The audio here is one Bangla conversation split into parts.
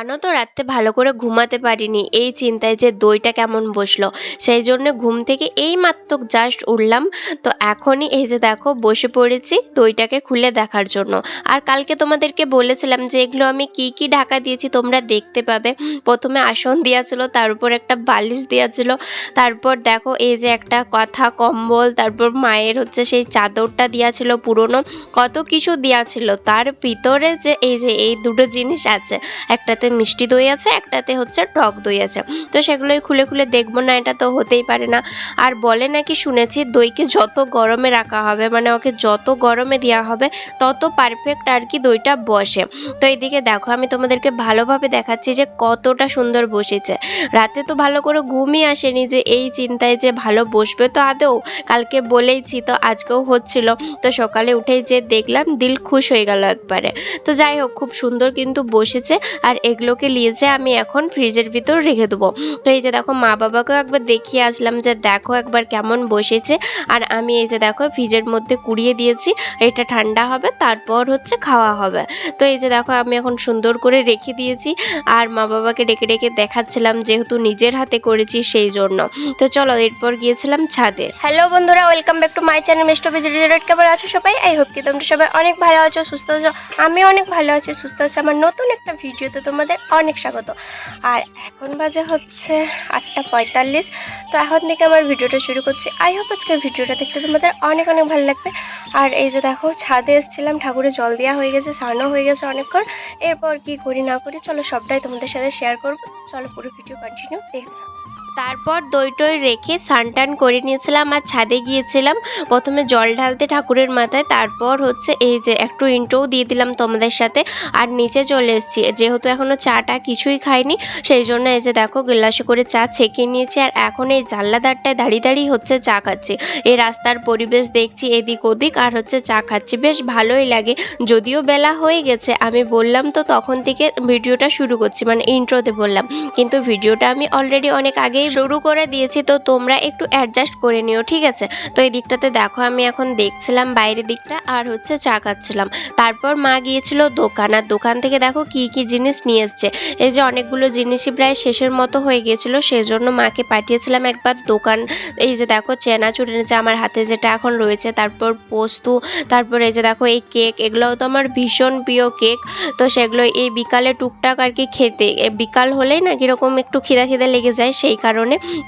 জানো তো, রাত্রে ভালো করে ঘুমাতে পারিনি। এই চিন্তায় যে দইটা কেমন বসল। সেই জন্য ঘুম থেকে এই মাত্র জাস্ট উঠলাম। তো এখনই এই যে দেখো, বসে পড়েছি দইটাকে খুলে দেখার জন্য। আর কালকে তোমাদেরকে বলেছিলাম যে এগুলো আমি কি কি ঢাকা দিয়েছি তোমরা দেখতে পাবে। প্রথমে আসন দেওয়া ছিল, তার উপর একটা বালিশ দেওয়া ছিল। তারপর দেখো এই যে একটা কথা, কম্বল, তারপর মায়ের হচ্ছে সেই চাদরটা দেওয়া ছিল পুরনো। কত কিছু দেওয়া ছিল। তার ভিতরে যে এই যে এই দুটো জিনিস আছে, একটাতে মিষ্টি দই আছে, একটাতে হচ্ছে টক দই আছে। তো সেগুলোই খুলে খুলে দেখব, না এটা তো হতেই পারে না। আর বলে নাকি শুনেছি, দইকে যত গরমে রাখা হবে মানে ওকে যত গরমে দেওয়া হবে, তত পারফেক্ট আর কি দইটা বসে। তো এইদিকে দেখো, আমি তোমাদেরকে ভালোভাবে দেখাচ্ছি যে কতটা সুন্দর বসেছে। রাতে তো ভালো করে ঘুমই আসেনি যে এই চিন্তায় যে ভালো বসবে তো আদৌ। কালকে বলেইছি তো আজকেও হচ্ছিল। তো সকালে উঠেই যে দেখলাম, দিল খুশ হয়ে গেল একবারে। তো যাই হোক, খুব সুন্দর কিন্তু বসেছে। আর এগুলোকে নিয়েছে আমি এখন ফ্রিজের ভিতর রেখে দেবো। তো এই যে দেখো, মা বাবাকেও একবার দেখিয়ে আসলাম যে দেখো একবার কেমন বসেছে। আর আমি এই যে দেখো, ফ্রিজের মধ্যে কুড়িয়ে দিয়েছি, এটা ঠান্ডা হবে, তারপর হচ্ছে খাওয়া হবে। তো এই যে দেখো, আমি এখন সুন্দর করে রেখে দিয়েছি। আর মা বাবাকে ডেকে ডেকে দেখাচ্ছিলাম যেহেতু নিজের হাতে করেছি সেই জন্য। তো চলো, এরপর গিয়েছিলাম ছাদে। হ্যালো বন্ধুরা, welcome back to my channel, mister visited কেমন আছো সবাই? আই হোপ কি তোমরা সবাই অনেক ভালো আছো, সুস্থ আছো। আমি অনেক ভালো আছি, সুস্থ আছি। আমার নতুন একটা ভিডিওতে তোমাদের অনেক স্বাগত। আর এখন বাজে হচ্ছে আটটা পঁয়তাল্লিশ। তো এখন থেকে আমার ভিডিওটা শুরু করছি। আই হোপ আজকে ভিডিওটা দেখতে তোমাদের অনেক অনেক ভালো লাগবে। আর এই যে দেখো, ছাদে এসেছিলাম ঠাকুরে জল দেওয়া হয়ে গেছে, স্নানও হয়ে গেছে অনেকক্ষণ। এরপর কি করি না করি, চলো সবটাই তোমাদের সাথে শেয়ার করব। চলো পুরো ভিডিও কন্টিনিউ দেখতে। তারপর দই টই রেখে সানটান করে নিয়েছিলাম আর ছাদে গিয়েছিলাম। প্রথমে জল ঢালতে ঠাকুরের মাথায়, তারপর হচ্ছে এই যে একটু ইন্ট্রোও দিয়ে দিলাম তোমাদের সাথে আর নিচে চলে এসেছি। যেহেতু এখনও চাটা কিছুই খাইনি, সেই জন্য এই যে দেখো গ্লাসে করে চা ছেঁকে নিয়েছি আর এখন এই জানলাদারটায় দাঁড়িয়ে দাঁড়িয়ে হচ্ছে চা খাচ্ছি। এই রাস্তার পরিবেশ দেখছি এদিক ওদিক আর হচ্ছে চা খাচ্ছি। বেশ ভালোই লাগে, যদিও বেলা হয়ে গেছে, আমি বললাম তো তখন থেকে ভিডিওটা শুরু করছি মানে ইন্ট্রোতে বললাম। কিন্তু ভিডিওটা আমি অলরেডি অনেক আগেই শুরু করে দিয়েছি, তো তোমরা একটু অ্যাডজাস্ট করে নিও, ঠিক আছে? তো এই দিকটাতে দেখো, আমি এখন দেখছিলাম বাইরের দিকটা আর হচ্ছে চা খাচ্ছিলাম। তারপর মা গিয়েছিল দোকান, আর দোকান থেকে দেখো কি কি জিনিস নিয়ে এসছে। এই যে অনেকগুলো জিনিসই প্রায় শেষের মতো হয়ে গিয়েছিল সেই জন্য মাকে পাঠিয়েছিলাম একবার দোকান। এই যে দেখো, চেনা চেনাচুর এনেছে আমার হাতে যেটা এখন রয়েছে, তারপর পোস্তু, তারপর এই যে দেখো, এই কেক, এগুলোও তো আমার ভীষণ প্রিয় কেক। তো সেগুলো এই বিকালে টুকটাক আর কি খেতে বিকাল হলেই না কীরকম একটু খিদা খিদা লেগে যায়, সেই কারণে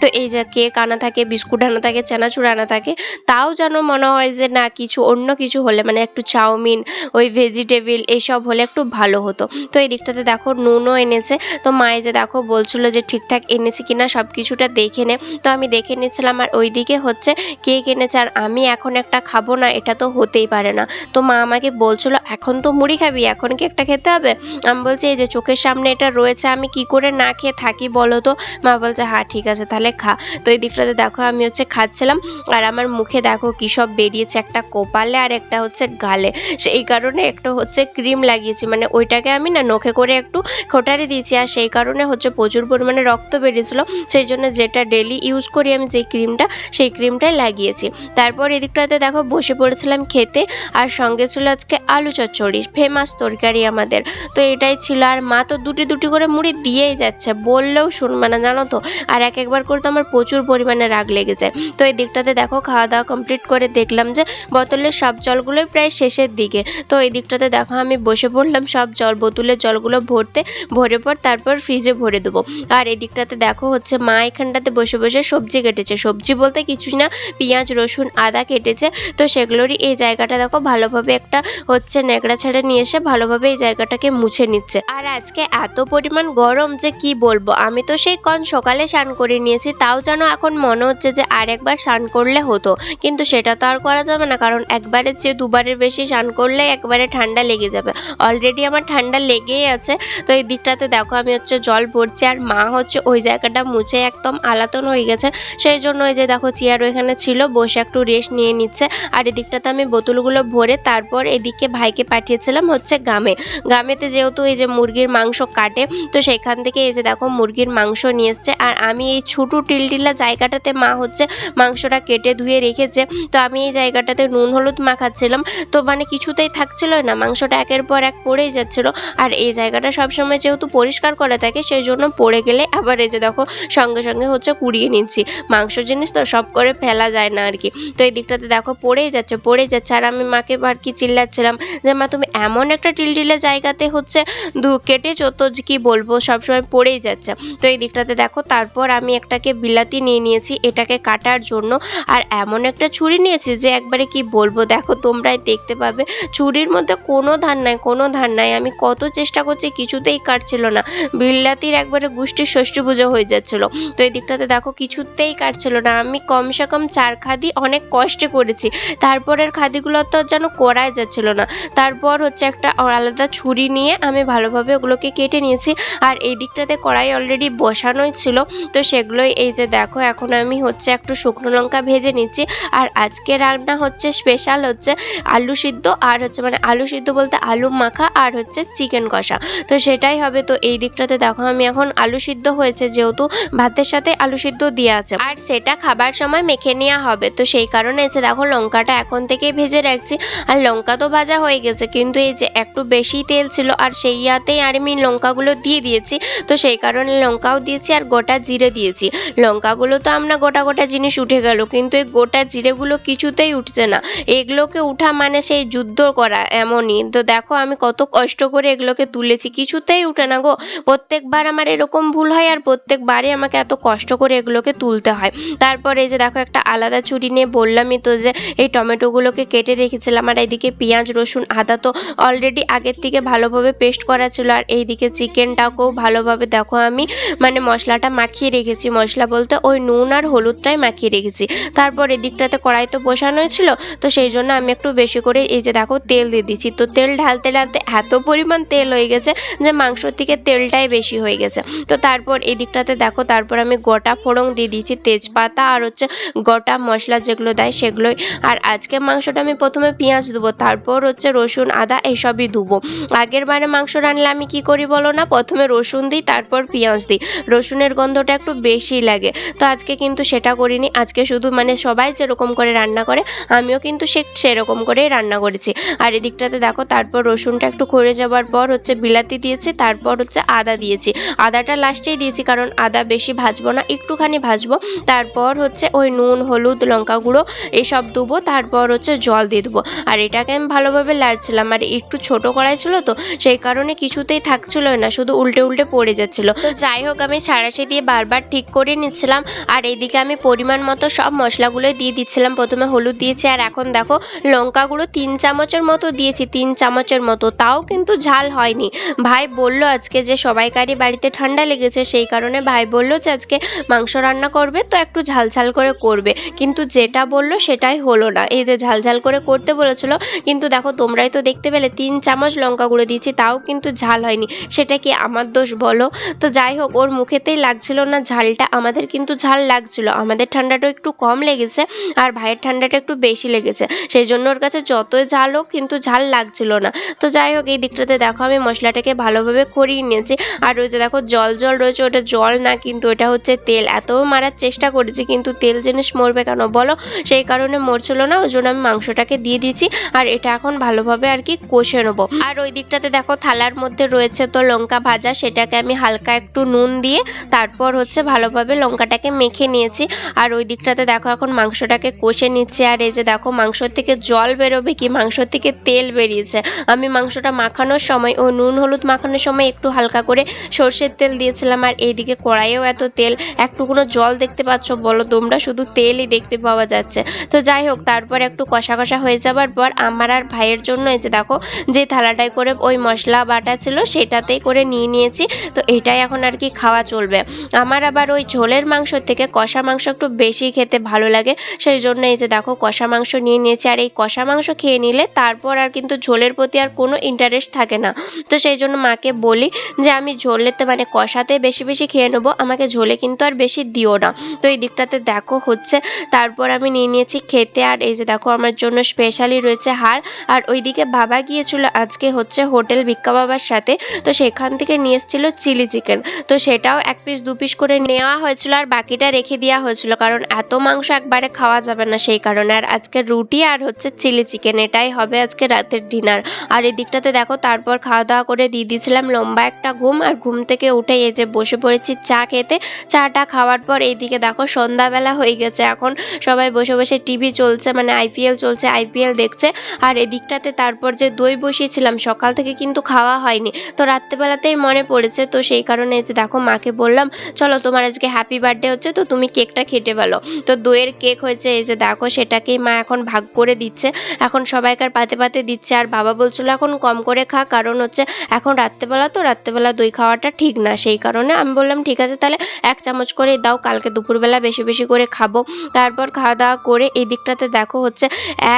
তো এই যে কেক আনা থাকে, বিস্কুট আনা থাকে, চানাচুর আনা থাকে, তাও যেন মনে হয় যে না, কিছু অন্য কিছু হলে মানে একটু চাউমিন, ওই ভেজিটেবিল এইসব হলে একটু ভালো হতো। তো এই দিকটাতে দেখো নুনও এনেছে। তো মায়ে যে দেখো বলছিল যে ঠিকঠাক এনেছে কিনা, সব কিছুটা দেখে নে। তো আমি দেখে নিয়েছিলাম, আর ওইদিকে হচ্ছে কেক এনেছে, আর আমি এখন একটা খাব না, এটা তো হতেই পারে না। তো মা আমাকে বলছিল, এখন তো মুড়ি খাবি, এখন কি একটা খেতে হবে? আমি বলছি, এই যে চোখের সামনে এটা রয়েছে, আমি কি করে না খেয়ে থাকি বলো তো? মা বলছে হ্যাঁ ঠিক আছে, তাহলে খা। তো এই দিকটাতে দেখো, আমি হচ্ছে খাচ্ছিলাম। আর আমার মুখে দেখো কী সব বেরিয়েছে, একটা কপালে আর একটা হচ্ছে গালে। সেই কারণে একটু হচ্ছে ক্রিম লাগিয়েছি। মানে ওইটাকে আমি না নখে করে একটু খোটারে দিয়েছি। আর সেই কারণে হচ্ছে প্রচুর পরিমাণে রক্ত বেরিয়েছিল। সেই জন্য যেটা ডেলি ইউজ করি আমি যে ক্রিমটা, সেই ক্রিমটাই লাগিয়েছি। তারপর এদিকটাতে দেখো, বসে পড়েছিলাম খেতে। আর সঙ্গে ছিল আজকে আলু চচ্চড়ি ফেমাস তরকারি আমাদের। তো এটাই ছিল। আর মা তো দুটি দুটি করে মুড়ি দিয়েই যাচ্ছে। বললেও শুনবে না, জানো তো? আর এক একবার করে তো আমার প্রচুর পরিমাণে রাগ লেগে যায়। তো এই দিকটাতে দেখো খাওয়া দাওয়া কমপ্লিট করে দেখলাম যে বোতলের সব জলগুলোই প্রায় শেষের দিকে। তো এই দিকটাতে দেখো আমি বসে পড়লাম সব জল, বোতলের জলগুলো ভরতে, ভরে পর তারপর ফ্রিজে ভরে দেবো। আর এই দিকটাতে দেখো হচ্ছে মা এখানটাতে বসে বসে সবজি কেটেছে। সবজি বলতে কিছুই না, পেঁয়াজ, রসুন, আদা কেটেছে। তো সেগুলোরই এই জায়গাটা দেখো ভালোভাবে একটা হচ্ছে ন্যাকড়া ছেড়ে নিয়ে এসে ভালোভাবে এই জায়গাটাকে মুছে নিচ্ছে। আর আজকে এত পরিমাণ গরম যে কি বলব? আমি তো সেই কন সকালে স্নান করে নিয়েছি, তাও যেন এখন মনে হচ্ছে যে আর একবার স্নান করলে হতো। কিন্তু সেটা তো আর করা যাবে না, কারণ একবারের চেয়ে দুবারের বেশি স্নান করলে একবারে ঠান্ডা লেগে যাবে। অলরেডি আমার ঠান্ডা লেগেই আছে। তো এই দিকটাতে দেখো, আমি হচ্ছে জল ভরছি আর মা হচ্ছে ওই জায়গাটা মুছে একদম আলাতন হয়ে গেছে। সেই জন্য ওই যে দেখো চেয়ার ওইখানে ছিল, বসে একটু রেস্ট নিয়ে নিচ্ছে। আর এদিকটাতে আমি বোতলগুলো ভরে তারপর এদিকে ভাইকে পাঠিয়েছিলাম হচ্ছে গ্রামে। গ্রামেতে যেহেতু এই যে মুরগির মাংস কাটে, তো সেখান থেকে এই যে দেখো, মুরগির মাংস নিয়ে এসছে। আর আমি আমি এই ছোটো টিলটিলা জায়গাটাতে মা হচ্ছে মাংসটা কেটে ধুয়ে রেখেছে। তো আমি এই জায়গাটাতে নুন, হলুদ মাখাচ্ছিলাম। তো মানে কিছুতেই থাকছিল না, মাংসটা একের পর এক পড়েই যাচ্ছিল। আর এই জায়গাটা সবসময় যেহেতু পরিষ্কার করা থাকে সেই জন্য পড়ে গেলে আবার এই যে দেখো, সঙ্গে সঙ্গে হচ্ছে কুড়িয়ে নিচ্ছি। মাংস জিনিস তো সব করে ফেলা যায় না আর কি। তো এই দিকটাতে দেখো, পড়েই যাচ্ছে পড়েই যাচ্ছে। আর আমি মাকে আর কি চিল্লাচ্ছিলাম যে, মা, তুমি এমন একটা টিলটিলে জায়গাতে হচ্ছে দু, কেটেছো তো কি বলব? সবসময় পড়েই যাচ্ছে। তো এই দিকটাতে দেখো, তারপর আমি একটাকে বিলাতি নিয়ে নিয়েছি, এটাকে কাটার জন্য। আর এমন একটা ছুরি নিয়েছি যে একবারে কি বলব, দেখো তোমরাই দেখতে পাবে। ছুরির মধ্যে কোনো ধার নাই, কোনো ধার নাই। আমি কত চেষ্টা করছি, কিছুতেই কাটছিল না। বিল্লাতির একবারে গোষ্ঠীর ষষ্ঠী পুজো হয়ে যাচ্ছিল। তো এই দিকটাতে দেখো, কিছুতেই কাটছিল না। আমি কমসে কম চার খাদি অনেক কষ্টে করেছি। তারপরের খাদিগুলো তো যেন করাই যাচ্ছিল না। তারপর হচ্ছে একটা আলাদা ছুরি নিয়ে আমি ভালোভাবে ওগুলোকে কেটে নিয়েছি। আর এই দিকটাতে কড়াই অলরেডি বসানোই ছিল। তো সেগুলোই এই যে দেখো, এখন আমি হচ্ছে একটু শুকনো লঙ্কা ভেজে নিচ্ছি। আর আজকে রান্না হচ্ছে স্পেশাল হচ্ছে আলু সিদ্ধ আর হচ্ছে মানে আলু সিদ্ধ বলতে আলু মাখা আর হচ্ছে চিকেন কষা। তো সেটাই হবে, তো এই দিকটাতে দেখো আমি এখন আলু সিদ্ধ হয়েছে যেহেতু ভাতের সাথে আলু সিদ্ধ দিয়ে আছে। আর সেটা খাবার সময় মেখে নেওয়া হবে, তো সেই কারণে যে দেখো লঙ্কাটা এখন থেকেই ভেজে রাখছি। আর লঙ্কা তো ভাজা হয়ে গেছে, কিন্তু এই যে একটু বেশি তেল ছিল আর সেই ইয়াতেই আর আমি লঙ্কাগুলো দিয়ে দিয়েছি। তো সেই কারণে লঙ্কাও দিয়েছি আর গোটা জিরে দিয়েছি। লঙ্কাগুলো তো আমরা গোটা গোটা জিনিস উঠে গেল, কিন্তু এই গোটা জিরেগুলো কিছুতেই উঠছে না। এগুলোকে উঠা মানে সেই যুদ্ধ করা এমনই। তো দেখো আমি কত কষ্ট করে এগুলোকে তুলেছি, কিছুতেই উঠে না গো। প্রত্যেকবার আমার এরকম ভুল হয় আর প্রত্যেকবারই আমাকে এত কষ্ট করে এগুলোকে তুলতে হয়। তারপর এই যে দেখো একটা আলাদা ছুরি নিয়ে বললামই তো যে এই টমেটোগুলোকে কেটে রেখেছিলাম আর এইদিকে পেঁয়াজ, রসুন, আদা তো অলরেডি আগের থেকে ভালোভাবে পেস্ট করা ছিল। আর এইদিকে চিকেনটাকেও ভালোভাবে দেখো আমি মানে মশলাটা মাখিয়ে রেখেছি, মশলা বলতে ওই নুন আর হলুদটাই মাখিয়ে রেখেছি। তারপর এদিকটাতে কড়াই তো বসানো ছিল, তো সেই জন্য আমি একটু বেশি করে এই যে দেখো তেল দিয়ে দিচ্ছি। তো তেল ঢালতে ঢালতে এত পরিমাণ তেল হয়ে গেছে যে মাংসর থেকে তেলটাই বেশি হয়ে গেছে। তো তারপর এদিকটাতে দেখো, তারপর আমি গোটা ফোড়ন দিয়ে দিয়েছি তেজপাতা আর হচ্ছে গোটা মশলা যেগুলো দেয় সেগুলোই। আর আজকে মাংসটা আমি প্রথমে পেঁয়াজ দেবো, তারপর হচ্ছে রসুন, আদা এসবই ধুবো আগের বারে মাংস রানলে আমি কি করি বলো না? প্রথমে রসুন দিই, তারপর পেঁয়াজ দিই। রসুনের গন্ধটা একটু বেশি লাগে। তো আজকে কিন্তু সেটা করিনি। আজকে শুধু মানে সবাই যেরকম করে রান্না করে, আমিও কিন্তু সে সেরকম করেই রান্না করেছি। আর এদিকটাতে দেখো, তারপর রসুনটা একটু খড়ে যাওয়ার পর হচ্ছে বিলাতি দিয়েছি, তারপর হচ্ছে আদা দিয়েছি। আদাটা লাস্টেই দিয়েছি, কারণ আদা বেশি ভাজবো না, একটুখানি ভাজবো। তারপর হচ্ছে ওই নুন, হলুদ, লঙ্কা গুঁড়ো এসব দেবো, তারপর হচ্ছে জল দিয়ে দেবো। আর এটাকে আমি ভালোভাবে লাড়ছিলাম। আর একটু ছোট কড়াই ছিল তো, সেই কারণে কিছুতেই থাকছিল না, শুধু উল্টে উল্টে পড়ে যাচ্ছিল। তো যাই হোক, আমি সারাশি দিয়ে বারবার ঠিক করে নিচ্ছিলাম। আর এইদিকে আমি পরিমাণ মতো সব মশলাগুলো দিয়ে দিচ্ছিলাম। প্রথমে হলুদ দিয়েছি আর এখন দেখো লঙ্কা গুঁড়ো তিন চামচের মতো দিয়েছি, তিন চামচের মতো। তাও কিন্তু ঝাল হয়নি। ভাই বলল আজকে যে সবাইকারই বাড়িতে ঠান্ডা লেগেছে, সেই কারণে ভাই বলল যে আজকে মাংস রান্না করবে, তো একটু ঝাল ঝাল করে করবে। কিন্তু যেটা বলল সেটাই হলো না। এই যে ঝাল ঝাল করে করতে বলেছিল, কিন্তু দেখো তোমরাই তো দেখতে পেলে, তিন চামচ লঙ্কা গুঁড়ো দিয়েছি, তাও কিন্তু ঝাল হয়নি। সেটা কি আমার দোষ বলো? তো যাই হোক, ওর মুখেতেই লাগছিল না ঝালটা আমাদের কিন্তু ঝাল লাগছিল। আমাদের ঠান্ডাটা একটু কম লেগেছে আর ভাইয়ের ঠান্ডাটা একটু বেশি লেগেছে। সেই জন্য ওর কাছে যতই ঝাল হোক কিন্তু ঝাল লাগছিল না। তো যাই হোক, এই দিকটাতে দেখো আমি মশলাটাকে ভালোভাবে করিয়ে নিয়েছি। আর ওই যে দেখো জল জল রয়েছে, ওটা জল না কিন্তু ওটা হচ্ছে তেল। এত মারার চেষ্টা করেছি কিন্তু তেল জিনিস মরবে কেন বলো? সেই কারণে মরছিল না, ওই জন্য আমি মাংসটাকে দিয়ে দিয়েছি। আর এটা এখন ভালোভাবে আর কি কষে নেব। আর ওই দিকটাতে দেখো থালার মধ্যে রয়েছে তো লঙ্কা ভাজা, সেটাকে আমি হালকা একটু নুন দিয়ে তারপর হচ্ছে ভালোভাবে লঙ্কাটাকে মেখে নিয়েছি। আর ওই দিকটাতে দেখো এখন মাংসটাকে কষে নিচ্ছে। আর এই যে দেখো মাংস থেকে জল বেরোবে কি? মাংস থেকে তেল বেরিয়েছে। আমি মাংসটা মাখানোর সময় ও নুন হলুদ মাখানোর সময় একটু হালকা করে সর্ষের তেল দিয়েছিলাম। আর এইদিকে কড়াইয়েও এত তেল। একটু কোনো জল দেখতে পাচ্ছ? বলো তোমরা, শুধু তেলই দেখতে পাওয়া যাচ্ছে। তো যাই হোক, তারপর একটু কষা কষা হয়ে যাবার পর আমার আর ভাইয়ের জন্য এই যে দেখো, যে থালাটায় করে ওই মশলা বাটা ছিল, সেটাতেই করে নিয়ে নিয়েছি। তো এটাই এখন আর কি খাওয়া চলবে। আমার আবার ওই ঝোলের মাংস থেকে কষা মাংস একটু বেশি খেতে ভালো লাগে। সেই জন্য এই যে দেখো কষা মাংস নিয়ে নিয়েছি। আর এই কষা মাংস খেয়ে নিলে তারপর আর কিন্তু ঝোলের প্রতি আর কোনো ইন্টারেস্ট থাকে না। তো সেই জন্য মাকে বলি যে আমি ঝোলেতে মানে কষাতে বেশি বেশি খেয়ে নেব। আমাকে ঝোলে কিন্তু আর বেশি দিও না। তো এই দিকটাতে দেখো হচ্ছে। তারপর আমি নিয়ে নিয়েছি খেতে। আর এই যে দেখো আমার জন্য স্পেশালি রয়েছে হার আর ওইদিকে বাবা গিয়েছিল আজকে হচ্ছে হোটেল ভিক্ষা বাবার সাথে। তো সেখান থেকে নিয়ে এসেছিল চিলি চিকেন তো সেটাও এক পিস দু পিস করে করে নেওয়া হয়েছিল আর বাকিটা রেখে দেওয়া হয়েছিল, কারণ এত মাংস একবারে খাওয়া যাবে না সেই কারণে। আর আজকে রুটি আর হচ্ছে চিলি চিকেন, এটাই হবে আজকে রাতের ডিনার। আর এই দিকটাতে দেখো, তারপর খাওয়া দাওয়া করে দিয়ে দিয়েছিলাম লম্বা একটা ঘুম, আর ঘুম থেকে উঠে এই যে বসে পড়েছি চা খেতে। চাটা খাওয়ার পর এইদিকে দেখো, সন্ধ্যাবেলা হয়ে গেছে। এখন সবাই বসে বসে টিভি চলছে মানে আইপিএল চলছে আইপিএল দেখছে। আর এদিকটাতে তারপর যে দই বসিয়েছিলাম, সকাল থেকে কিন্তু খাওয়া হয়নি। তো রাত্রেবেলাতেই মনে পড়েছে, তো সেই কারণে যে দেখো, মাকে বললাম, চলো তোমার আজকে হ্যাপি বার্থডে হচ্ছে, তো তুমি কেকটা খেটে ফেলো তো দইয়ের কেক হয়েছে, এই যে দেখো, সেটাকেই মা এখন ভাগ করে দিচ্ছে। এখন সবাইকার পাতে পাতে দিচ্ছে, আর বাবা বলছিল এখন কম করে খা, কারণ হচ্ছে এখন রাত্রেবেলা তো রাত্রেবেলা দই খাওয়াটা ঠিক না, সেই কারণে আমি বললাম, ঠিক আছে, তাহলে এক চামচ করে দাও, কালকে দুপুরবেলা বেশি বেশি করে খাব। তারপর খাওয়া দাওয়া করে এই দিকটাতে দেখো হচ্ছে,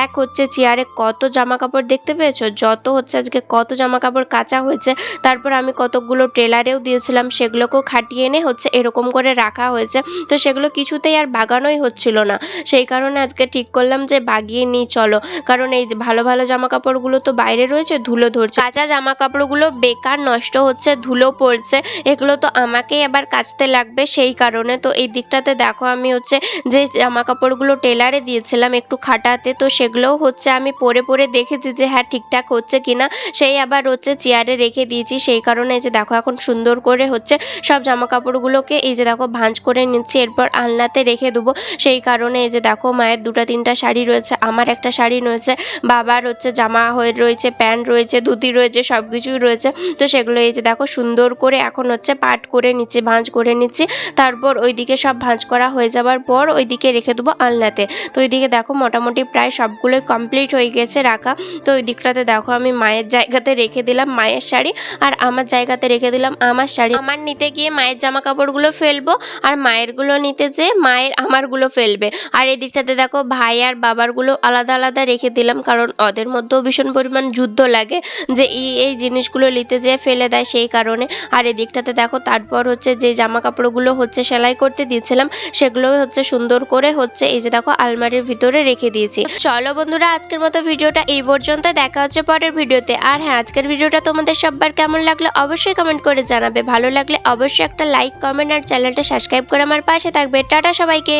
এক হচ্ছে চেয়ারে কত জামা কাপড় দেখতে পেয়েছ? যত হচ্ছে আজকে কত জামা কাপড় কাঁচা হয়েছে? তারপর আমি কতকগুলো ট্রেলারেও দিয়েছিলাম, সেগুলোকেও খাটিয়ে এনে হচ্ছে এরকম করে রাখা হয়েছে। তো সেগুলো কিছুতেই আর বাগানোই হচ্ছিল না। সেই কারণে আজকে ঠিক করলাম যে বাগিয়ে নিই, চলো। কারণ এই ভালো ভালো জামা কাপড়গুলো তো বাইরে রয়েছে, ধুলো ধরছে। কাঁচা জামা কাপড়গুলো বেকার নষ্ট হচ্ছে, ধুলো পড়ছে। এগুলো তো আমাকেই আবার কাচতে লাগবে সেই কারণে। তো এই দিকটাতে দেখো আমি হচ্ছে যে জামা কাপড়গুলো টেলারে দিয়েছিলাম একটু খাটাতে, তো সেগুলোও হচ্ছে আমি পরে পরে দেখেছি যে হ্যাঁ ঠিকঠাক হচ্ছে কিনা। সেই আবার হচ্ছে চেয়ারে রেখে দিয়েছি। সেই কারণে যে দেখো এখন সুন্দর করে হচ্ছে সব জামা কাপড়গুলোকে এই যে দেখো ভাঁজ করে নিচ্ছি, এরপর আলনাতে রেখে দেবো। সেই কারণে এই যে দেখো মায়ের দুটো তিনটা শাড়ি রয়েছে, আমার একটা শাড়ি রয়েছে, বাবার হচ্ছে জামা হয়ে রয়েছে, প্যান্ট রয়েছে, ধুতি রয়েছে সব কিছুই রয়েছে। তো সেগুলো এই যে দেখো সুন্দর করে এখন হচ্ছে পাট করে নিচ্ছি, ভাঁজ করে নিচ্ছি। তারপর ওইদিকে সব ভাঁজ করা হয়ে যাবার পর ওইদিকে রেখে দেবো আলনাতে। তো ওইদিকে দেখো মোটামুটি প্রায় সবগুলোই কমপ্লিট হয়ে গেছে রাখা। তো ওই দিকটাতে দেখো আমি মায়ের জায়গাতে রেখে দিলাম মায়ের শাড়ি, আর আমার জায়গাতে রেখে দিলাম আমার শাড়ি। আমার নিতে গিয়ে মায়ের জামা কাপড়গুলো ফেলব আর মায়েরগুলো নিতে যে মায়ের আমারগুলো ফেলবে। আর এই দিকটাতে দেখো ভাই আর বাবারগুলো আলাদা আলাদা রেখে দিলাম, কারণ ওদের মধ্যেও ভীষণ পরিমাণ যুদ্ধ লাগে যে এই এই জিনিসগুলো নিতে যেয়ে ফেলে দেয় সেই কারণে। আর এই দিকটাতে দেখো তারপর হচ্ছে যে জামা কাপড়গুলো হচ্ছে সেলাই করতে দিয়েছিলাম, সেগুলো হচ্ছে সুন্দর করে হচ্ছে এই যে দেখো আলমারির ভিতরে রেখে দিয়েছি। চলো বন্ধুরা, আজকের মতো ভিডিওটা এই পর্যন্ত, দেখা হচ্ছে পরের ভিডিওতে। আর হ্যাঁ আজকের ভিডিওটা তোমাদের সবার কেমন লাগল অবশ্যই কমেন্ট করে জানাবে। ভালো লাগলে অবশ্যই একটা লাইক, কমেন্ট আর চ্যানেলটা সাবস্ক্রাইব করে আমার পাশে থাকবে। টাটা সবাইকে।